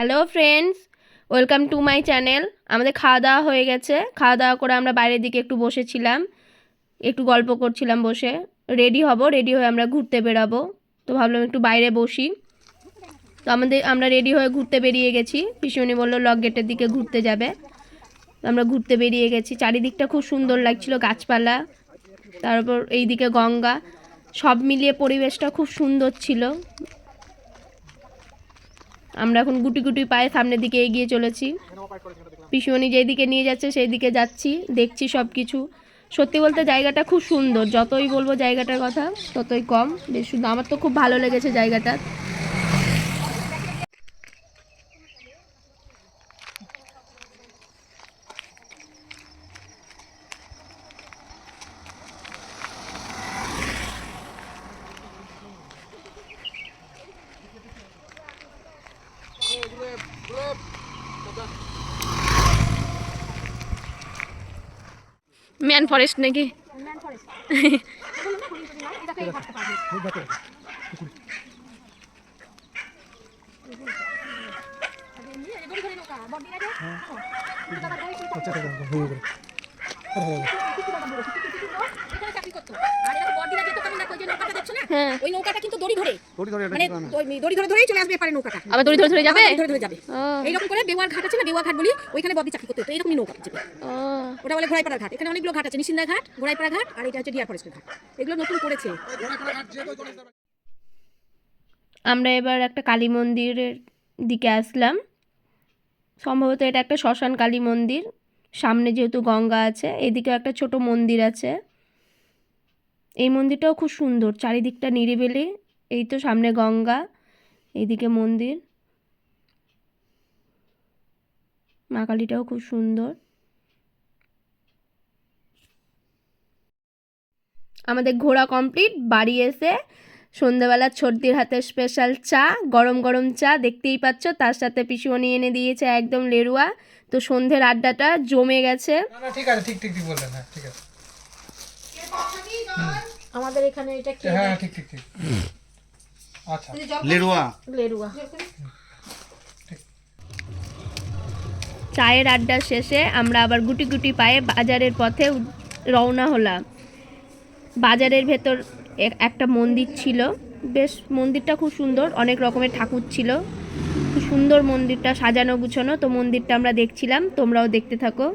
Hello friends welcome to my channel আমাদের খাওয়া দাওয়া হয়ে গেছে। খাওয়া দাওয়া করে আমরা বাইরের দিকে একটু বসেছিলাম। একটু গল্প করছিলাম বসে। রেডি হব রেডি হয়ে আমরা ঘুরতে বেরাবো। তো ভাবলাম একটু বাইরে বসি। তো আমাদের, আমরা রেডি হয়ে ঘুরতে বেরিয়ে গেছি। পিসুনি বলল লক গেটের দিকে ঘুরতে যাবে। আমরা ঘুরতে বেরিয়ে গেছি। চারিদিকটা খুব সুন্দর লাগছিল, গাছপালা। তারপর এইদিকে গঙ্গা। সব মিলিয়ে পরিবেশটা খুব সুন্দর ছিল। আমরা এখন গুটি গুটি পায়ে সামনের দিকে এগিয়ে চলেছি। পিসুমণি যেদিকে নিয়ে যাচ্ছে সেই দিকে যাচ্ছি, দেখছি সব কিছু সত্যি বলতে জায়গাটা খুব সুন্দর, যতই বলব জায়গাটার কথা, ততই কম। বেশ সুন্দর আমার তো খুব ভালো লেগেছে জায়গাটা। ম্যান ফরেস্ট নাকি? হ্যাঁ। ওই নৌকাটা কিন্তু দড়ি ধরে। দড়ি ধরে মানে দড়ি- ধরে ধরেই চলে আসবে এপারে নৌকাটা। আবার দড়ি ধরে ধরে যাবে? ধরে ধরে যাবে। এইরকম করে বেওয়ার ঘাট আছে না? বেওয়ার ঘাট বলি ওইখানে বদি চাকরি করতে হতো। এরকমই নৌকা ওটা বলে ঘোড়াইপাড়া ঘাট। এখানে অনেকগুলো ঘাট আছে। নিশিন্দা ঘাট ঘোড়াইপাড়া ঘাট আর এটা হচ্ছে ডিয়ার ফরেস্টের ঘাট। এগুলো নতুন করেছে। আমরা এবার একটা কালী মন্দিরের দিকে আসলাম। সম্ভবত এটা একটা শ্মশান কালী মন্দির। সামনে যেহেতু গঙ্গা আছে এদিকেও একটা ছোট মন্দির আছে। এই মন্দিরটাও খুব সুন্দর, চারিদিকটা নিরিবিলি, এই তো সামনে গঙ্গা, এইদিকে মন্দির। মা কালীটাও খুব সুন্দর। আমাদের ঘোরা কমপ্লিট, বাড়ি এসে সন্ধ্যাবেলা ছর্দির হাতে স্পেশাল চা, গরম গরম চা, দেখতেই পাচ্ছ, তার সাথে পিসুমণি এনে দিয়েছে একদম লেরুয়া। তো সন্ধ্যের আড্ডাটা জমে গেছে। ঠিক আছে, ঠিক ঠিক ঠিক বললেন হ্যাঁ ঠিক আছে। আমাদের এখানে এটা কি হ্যাঁ ঠিক ঠিক ঠিক। আচ্ছা। লেরুয়া। লেরুয়া। চায়ের আড্ডা শেষে আমরা আবার গুটি গুটি পায়ে বাজারের পথে রওনা হলাম। বাজারের ভেতর একটা মন্দির ছিল। বেশ মন্দিরটা খুব সুন্দর। অনেক রকমের ঠাকুর ছিল। খুব সুন্দর মন্দিরটা সাজানো গুছানো। তো মন্দিরটা আমরা দেখছিলাম। তোমরাও দেখতে থাকো।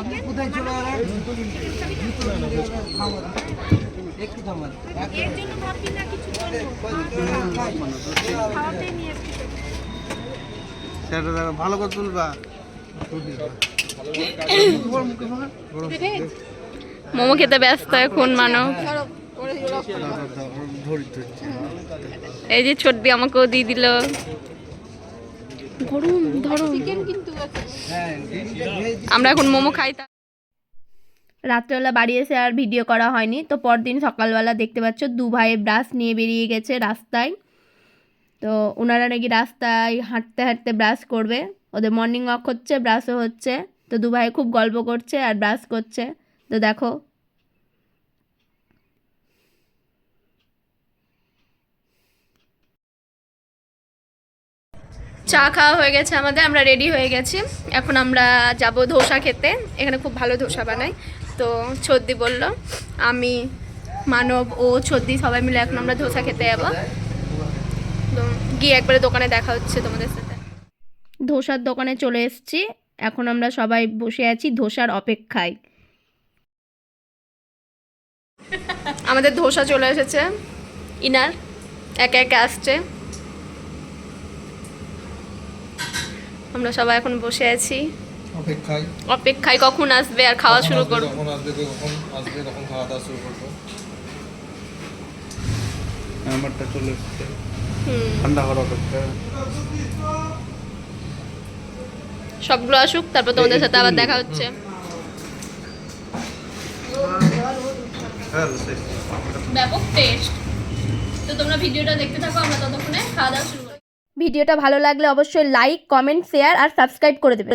আপনি কোথায় চলে গেলেন? একটু থামান সেটা ভালো করে তুলবা। মোমো খেতে ব্যস্ত এখন মানব ধরছি। এই যে ছোটদি আমাকেও দিয়ে দিল। গরম আমরা এখন মোমো খাই রাত্রেবেলা বাড়ি এসে আর ভিডিও করা হয়নি, তো পরদিন সকালবেলা দেখতে পাচ্ছ দু ভাই ব্রাশ নিয়ে বেরিয়ে গেছে রাস্তায়। তো ওনারা নাকি রাস্তায় হাঁটতে হাঁটতে ব্রাশ করবে। ওদের মর্নিং ওয়াক হচ্ছে, ব্রাশও হচ্ছে। তো দু ভাই খুব গল্প করছে আর ব্রাশ করছে। তো দেখো চা খাওয়া হয়ে গেছে আমাদের, আমরা রেডি হয়ে গেছি। এখন আমরা যাব ধোসা খেতে। এখানে খুব ভালো ধোসা বানাই তো ছদ্দি বলল, আমি, মানব ও ছদ্দি সবাই মিলে এখন আমরা ধোসা খেতে যাব। গিয়ে একবারে দোকানে দেখা হচ্ছে তোমাদের সাথে। ধোসার দোকানে চলে এসেছি। এখন আমরা সবাই বসে আছি ধোসার অপেক্ষায়। আমাদের ধোসা চলে এসেছে। ইনার একে একে আসছে। আমরা সবাই এখন বসে আছি। অপেক্ষায়। অপেক্ষায় কখন আসবে আর খাওয়া শুরু করব? কখন আসবে কখন আসবে তখন খাওয়া দাওয়া শুরু করব। আমারটা চলে এসছে। হুম। ঠান্ডা হওয়ার অপেক্ষা। সবগুলো আসুক তারপর তোমাদের সাথে আবার দেখা হচ্ছে। হ্যাঁ ব্যাপক টেস্ট তো তোমরা ভিডিওটা দেখতে থাকো আমরা ততক্ষণে খাওয়া দাওয়া শুরু ভিডিওটা ভালো লাগলে অবশ্যই লাইক কমেন্ট শেয়ার আর সাবস্ক্রাইব করে দেবে।